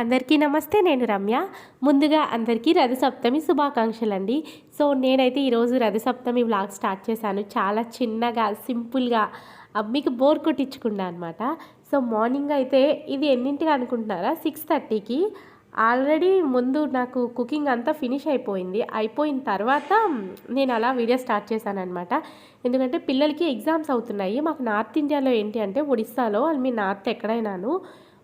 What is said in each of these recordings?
అందరికీ నమస్తే నేను రమ్య. ముందుగా అందరికీ రథసప్తమి శుభాకాంక్షలు అండి సో నేనైతే ఈరోజు రథసప్తమి వ్లాగ్ స్టార్ట్ చేశాను. చాలా చిన్నగా సింపుల్గా మీకు బోర్ కొట్టించుకున్నా అనమాట సో మార్నింగ్ అయితే ఇది ఎన్నింటికి అనుకుంటున్నారా? సిక్స్ థర్టీకి. ఆల్రెడీ ముందు నాకు కుకింగ్ అంతా ఫినిష్ అయిపోయింది. అయిపోయిన తర్వాత నేను అలా వీడియో స్టార్ట్ చేశాను అనమాట ఎందుకంటే పిల్లలకి ఎగ్జామ్స్ అవుతున్నాయి. మాకు నార్త్ ఇండియాలో ఏంటి అంటే ఒడిస్సాలో ఐ మీ నార్త్ ఎక్కడైనాను.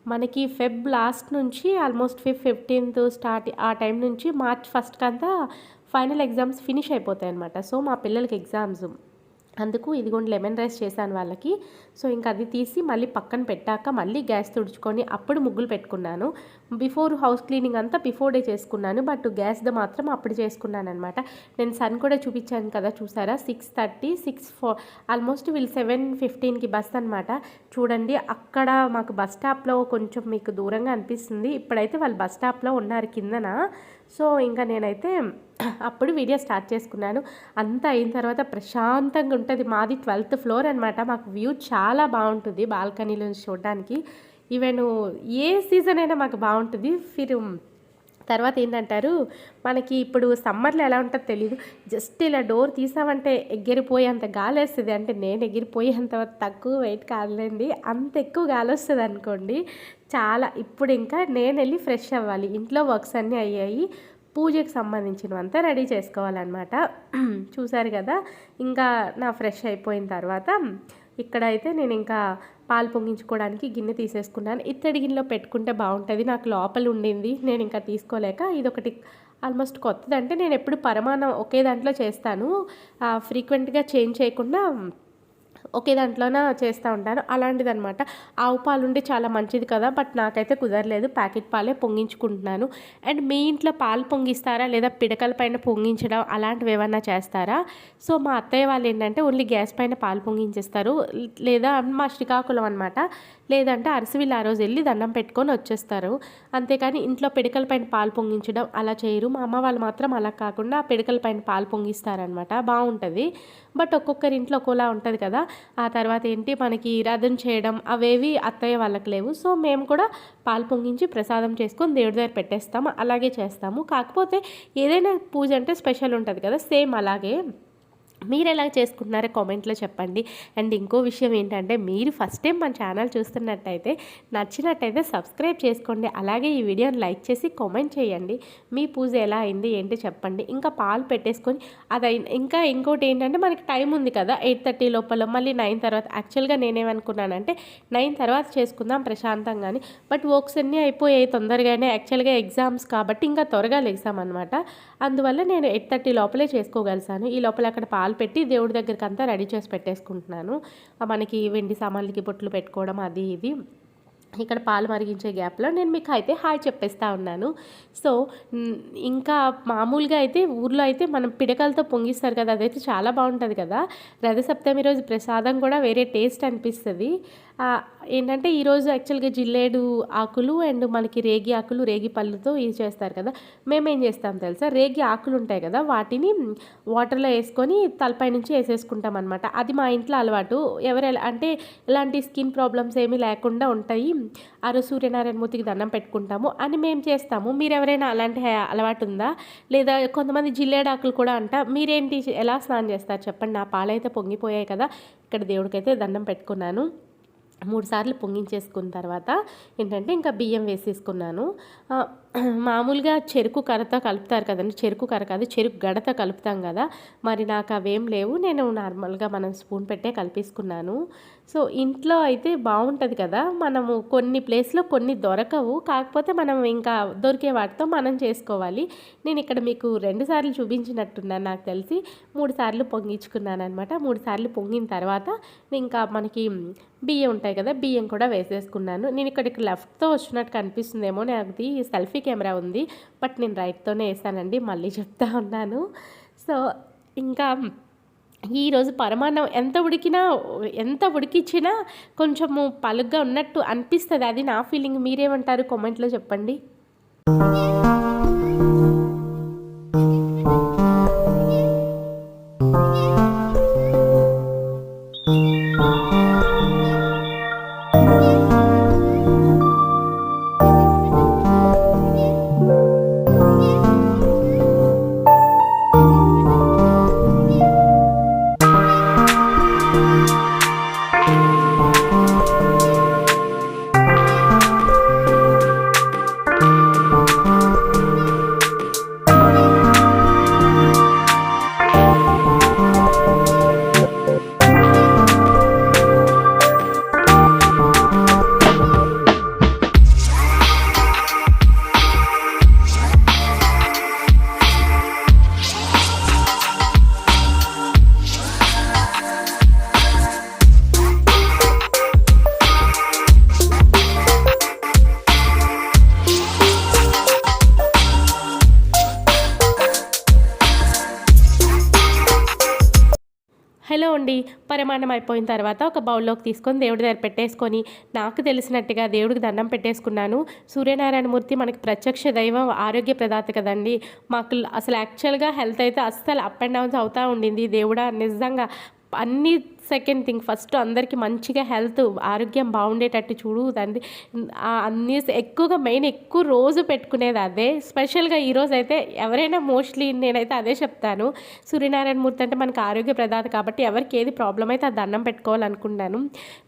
మనకి ఫెబ్ లాస్ట్ నుంచి ఆల్మోస్ట్ ఫిఫ్ ఫిఫ్టీన్త్ స్టార్ట్ ఆ టైం నుంచి మార్చ్ ఫస్ట్కి అంతా ఫైనల్ ఎగ్జామ్స్ ఫినిష్ అయిపోతాయి అనమాట సో మా పిల్లలకి ఎగ్జామ్స్. అందుకు ఇదిగోండి లెమన్ రైస్ చేశాను వాళ్ళకి. సో ఇంకా అది తీసి మళ్ళీ పక్కన పెట్టాక మళ్ళీ గ్యాస్ తుడుచుకొని అప్పుడు ముగ్గులు పెట్టుకున్నాను. బిఫోర్ హౌస్ క్లీనింగ్ అంతా బిఫోర్ డే చేసుకున్నాను. బట్ గ్యాస్ది మాత్రం అప్పుడు చేసుకున్నాను అనమాట నేను సన్ కూడా చూపించాను కదా చూసారా? Six thirty six four almost వీళ్ళు సెవెన్ ఫిఫ్టీన్కి బస్ అనమాట చూడండి అక్కడ మాకు బస్ స్టాప్లో కొంచెం మీకు దూరంగా అనిపిస్తుంది. ఇప్పుడైతే వాళ్ళు బస్ స్టాప్లో ఉన్నారు కిందన. సో ఇంకా నేనైతే అప్పుడు వీడియో స్టార్ట్ చేసుకున్నాను. అంతా అయిన తర్వాత ప్రశాంతంగా ఉంటుంది. మాది ట్వెల్త్ ఫ్లోర్ అనమాట మాకు వ్యూ చాలా బాగుంటుంది బాల్కనీలో నుంచి చూడడానికి. ఈవెన్ ఏ సీజన్ అయినా మాకు బాగుంటుంది. ఫిర్ తర్వాత ఏంటంటారు మనకి ఇప్పుడు సమ్మర్లో ఎలా ఉంటుందో తెలియదు జస్ట్ ఇలా డోర్ తీసామంటే ఎగిరిపోయేంత గాలి వస్తుంది. అంటే నేను ఎగిరిపోయేంత తక్కువ వెయిట్ కాదులేండి. అంత ఎక్కువ గాలి వస్తుంది అనుకోండి. చాలా ఇప్పుడు ఇంకా నేను వెళ్ళి ఫ్రెష్ అవ్వాలి. ఇంట్లో వర్క్స్ అన్నీ అయ్యాయి. పూజకి సంబంధించినవంతా రెడీ చేసుకోవాలన్నమాట. చూశారు కదా? ఇంకా నా ఫ్రెష్ అయిపోయిన తర్వాత ఇక్కడైతే నేను ఇంకా పాలు పొంగించుకోవడానికి గిన్నె తీసేసుకున్నాను. ఇత్తడి గిన్నెలో పెట్టుకుంటే బాగుంటుంది. నాకు లోపల ఉండింది. నేను ఇంకా తీసుకోలేక ఇదొకటి ఆల్మోస్ట్ కొత్తది అంటే నేను ఎప్పుడు పరమాణం ఒకే దాంట్లో చేస్తాను. ఫ్రీక్వెంట్గా చేంజ్ చేయకుండా ఒకే దాంట్లోనే చేస్తూ ఉంటాను అలాంటిది అనమాట ఆవు పాలు ఉంటే చాలా మంచిది కదా బట్ నాకైతే కుదరలేదు. ప్యాకెట్ పాలే పొంగించుకుంటున్నాను. అండ్ మీ ఇంట్లో పాలు పొంగిస్తారా? లేదా పిడకల పైన పొంగించడం అలాంటివి ఏమన్నా చేస్తారా? సో మా అత్తయ్య వాళ్ళు ఏంటంటే ఓన్లీ గ్యాస్ పైన పాలు పొంగించేస్తారు. లేదా మా శ్రీకాకుళం అనమాట లేదంటే అరసివిల్ ఆ రోజు వెళ్ళి దండం పెట్టుకొని వచ్చేస్తారు. అంతేకాని ఇంట్లో పిడకల పైన పాలు పొంగించడం అలా చేయరు. మా అమ్మ వాళ్ళు మాత్రం అలా కాకుండా ఆ పిడకల పైన పాలు పొంగిస్తారనమాట బాగుంటుంది బట్ ఒక్కొక్కరి ఇంట్లో ఒక్కోలా ఉంటుంది కదా. ఆ తర్వాత ఏంటి? మనకి రథం చేయడం అవేవి అత్తయ్య వాళ్ళకి లేవు. సో మేము కూడా పాలు పొంగించి ప్రసాదం చేసుకొని దేవుడి దగ్గర పెట్టేస్తాము. అలాగే చేస్తాము. కాకపోతే ఏదైనా పూజ అంటే స్పెషల్ ఉంటుంది కదా సేమ్ అలాగే. మీరు ఎలా చేసుకుంటున్నారో కామెంట్లో చెప్పండి. అండ్ ఇంకో విషయం ఏంటంటే మీరు ఫస్ట్ టైం మన ఛానల్ చూస్తున్నట్టయితే నచ్చినట్టయితే సబ్స్క్రైబ్ చేసుకోండి. అలాగే ఈ వీడియోని లైక్ చేసి కామెంట్ చేయండి. మీ పూజ ఎలా అయింది ఏంటి చెప్పండి. ఇంకా పాలు పెట్టేసుకొని అది ఇంకా ఇంకోటి ఏంటంటే మనకి టైం ఉంది కదా ఎయిట్ థర్టీ లోపల మళ్ళీ నైన్ తర్వాత. యాక్చువల్గా నేనేమనుకున్నానంటే నైన్ తర్వాత చేసుకుందాం ప్రశాంతంగాని. బట్ వర్క్స్ అన్నీ అయిపోయాయి తొందరగానే. యాక్చువల్గా ఎగ్జామ్స్ కాబట్టి ఇంకా త్వరగా లెగ్సాం అనమాట అందువల్ల నేను ఎయిట్ థర్టీ లోపలే చేసుకోగలిసాను. ఈ లోపల అక్కడ పాలు పెట్టి దేవుడి దగ్గరికి అంతా రెడీ చేసి పెట్టేసుకుంటున్నాను. మనకి వెండి సామాన్లకి బొట్లు పెట్టుకోవడం అది ఇది. ఇక్కడ పాలు మరిగించే గ్యాప్లో నేను మీకు అయితే హాయ్ చెప్పేస్తా ఉన్నాను. సో ఇంకా మామూలుగా అయితే ఊర్లో అయితే మనం పిడకలతో పొంగిస్తారు కదా అదైతే చాలా బాగుంటుంది కదా. రథసప్తమి రోజు ప్రసాదం కూడా వేరే టేస్ట్ అనిపిస్తుంది. ఏంటంటే ఈరోజు యాక్చువల్గా జిల్లేడు ఆకులు అండ్ మనకి రేగి ఆకులు రేగి పళ్ళుతో ఇది చేస్తారు కదా. మేము ఏం చేస్తాం తెలుసా? రేగి ఆకులు ఉంటాయి కదా వాటిని వాటర్లో వేసుకొని తలపై నుంచి వేసేసుకుంటాం అనమాట అది మా ఇంట్లో అలవాటు. ఎవరు అంటే ఎలాంటి స్కిన్ ప్రాబ్లమ్స్ ఏమీ లేకుండా ఉంటాయి. అరు రోజు సూర్యనారాయణ మూర్తికి దండం పెట్టుకుంటాము అని మేము చేస్తాము. మీరు ఎవరైనా అలాంటి అలవాటు ఉందా? లేదా కొంతమంది జిల్లేడు ఆకులు కూడా అంట మీరేంటి ఎలా స్నానం చేస్తారు? చెప్పండి నా పాలైతే పొంగిపోయాయి కదా. ఇక్కడ దేవుడికైతే దండం పెట్టుకున్నాను. మూడు సార్లు పొంగించేసుకున్న తర్వాత ఏంటంటే ఇంకా బియ్యం వేసేసుకున్నాను. మామూలుగా చెరుకు కర్రతో కలుపుతారు కదండి. చెరుకు కర్ర కాదు చెరుకు గడతో కలుపుతాం కదా. మరి నాకు అవేం లేవు. నేను నార్మల్గా మనం స్పూన్ పెట్టే కలిపేసుకున్నాను. సో ఇంట్లో అయితే బాగుంటుంది కదా. మనము కొన్ని ప్లేస్లో కొన్ని దొరకవు. కాకపోతే మనం ఇంకా దొరికే వాటితో మనం చేసుకోవాలి. నేను ఇక్కడ మీకు రెండు సార్లు చూపించినట్టున్నాను నాకు తెలిసి. మూడు సార్లు పొంగించుకున్నాను అనమాట మూడు సార్లు పొంగిన తర్వాత ఇంకా మనకి బియ్యం ఉంటాయి కదా బియ్యం కూడా వేసేసుకున్నాను. నేను ఇక్కడ లెఫ్ట్తో వచ్చినట్టు కనిపిస్తుందేమో. నాకు సెల్ఫీ కెమెరా ఉంది బట్ నేను రైట్తోనే వేసానండి మళ్ళీ చెప్తా ఉన్నాను. సో ఇంకా ఈరోజు పరమాన్నం ఎంత ఉడికినా ఎంత ఉడికిచ్చినా కొంచెము పలుగ్గా ఉన్నట్టు అనిపిస్తుంది. అది నా ఫీలింగ్. మీరేమంటారు? కామెంట్లో చెప్పండి. హలో అండి. పరిమాణం అయిపోయిన తర్వాత ఒక బౌల్లోకి తీసుకొని దేవుడి దగ్గర పెట్టేసుకొని నాకు తెలిసినట్టుగా దేవుడికి దండం పెట్టేసుకున్నాను. సూర్యనారాయణమూర్తి మనకి ప్రత్యక్ష దైవం ఆరోగ్య ప్రదాత కదండి. మాకు అసలు యాక్చువల్గా హెల్త్ అయితే అస్సలు అప్ అండ్ డౌన్స్ అవుతూ ఉండింది. దేవుడా నిజంగా అన్ని సెకండ్ థింగ్ ఫస్ట్ అందరికీ మంచిగా హెల్త్ ఆరోగ్యం బాగుండేటట్టు చూడు దాన్ని అన్ని ఎక్కువగా మెయిన్ ఎక్కువ రోజు పెట్టుకునేది అదే. స్పెషల్గా ఈరోజు అయితే ఎవరైనా మోస్ట్లీ నేనైతే అదే చెప్తాను. సూర్యనారాయణ మూర్తి అంటే మనకు ఆరోగ్య ప్రదాత కాబట్టి ఎవరికి ఏది ప్రాబ్లం అయితే ఆ దండం పెట్టుకోవాలనుకున్నాను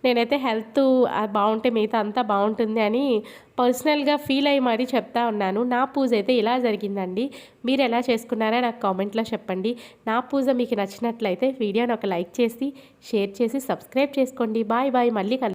నేనైతే హెల్త్ బాగుంటే మిగతా అంతా బాగుంటుంది అని పర్సనల్గా ఫీల్ అయ్యి మరీ చెప్తా ఉన్నాను. నా పూజ అయితే ఇలా జరిగిందండి. మీరు ఎలా చేసుకున్నారో నాకు కామెంట్లో చెప్పండి. నా పూజ మీకు నచ్చినట్లయితే వీడియోని ఒక లైక్ చేసి షేర్ చేసి సబ్స్క్రైబ్ చేసుకోండి. Bye bye. మళ్ళీ